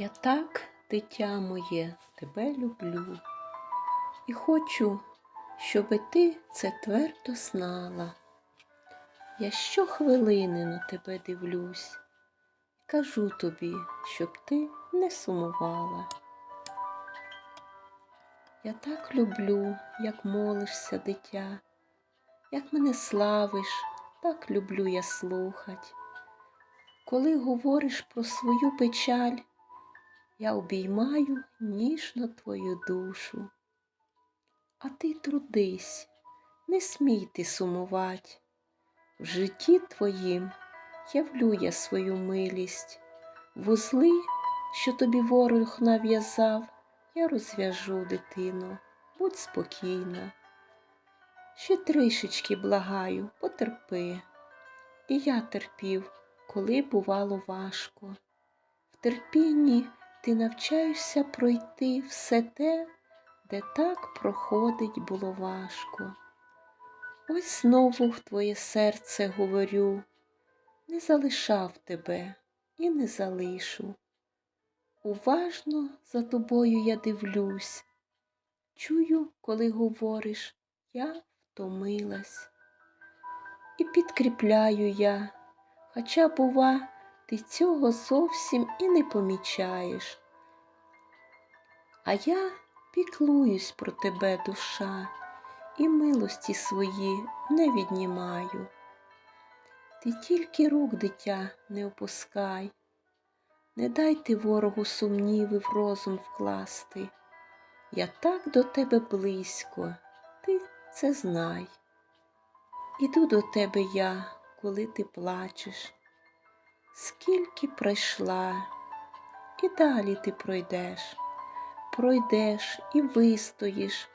Я так, дитя моє, тебе люблю і хочу, щоби ти це твердо знала. Я щохвилини на тебе дивлюсь кажу тобі, щоб ти не сумувала. Я так люблю, як молишся, дитя, як мене славиш, так люблю я слухать. Коли говориш про свою печаль, я обіймаю ніжно твою душу. А ти трудись, не смій ти сумувать. В житті твоїм явлю я свою милість. Вузли, що тобі ворог нав'язав, я розв'яжу, дитино, будь спокійна. Ще трішечки благаю, потерпи. І я терпів, коли бувало важко. В терпінні ти навчаєшся пройти все те, де так проходить було важко. Ось знову в твоє серце говорю, не залишав тебе і не залишу. Уважно за тобою я дивлюсь, чую, коли говориш, я втомилась. І підкріпляю я, хоча, бува, ти цього зовсім і не помічаєш. А я піклуюсь про тебе, душа, і милості свої не віднімаю. Ти тільки рук, дитя, не опускай, не дайте ворогу сумніви в розум вкласти. Я так до тебе близько, ти це знай. Іду до тебе я, коли ти плачеш, скільки пройшла, і далі ти пройдеш, пройдеш і вистоїш,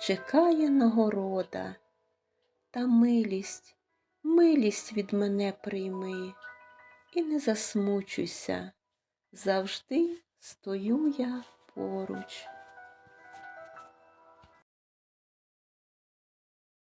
чекає нагорода, та милість, милість від мене прийми, і не засмучуйся, завжди стою я поруч.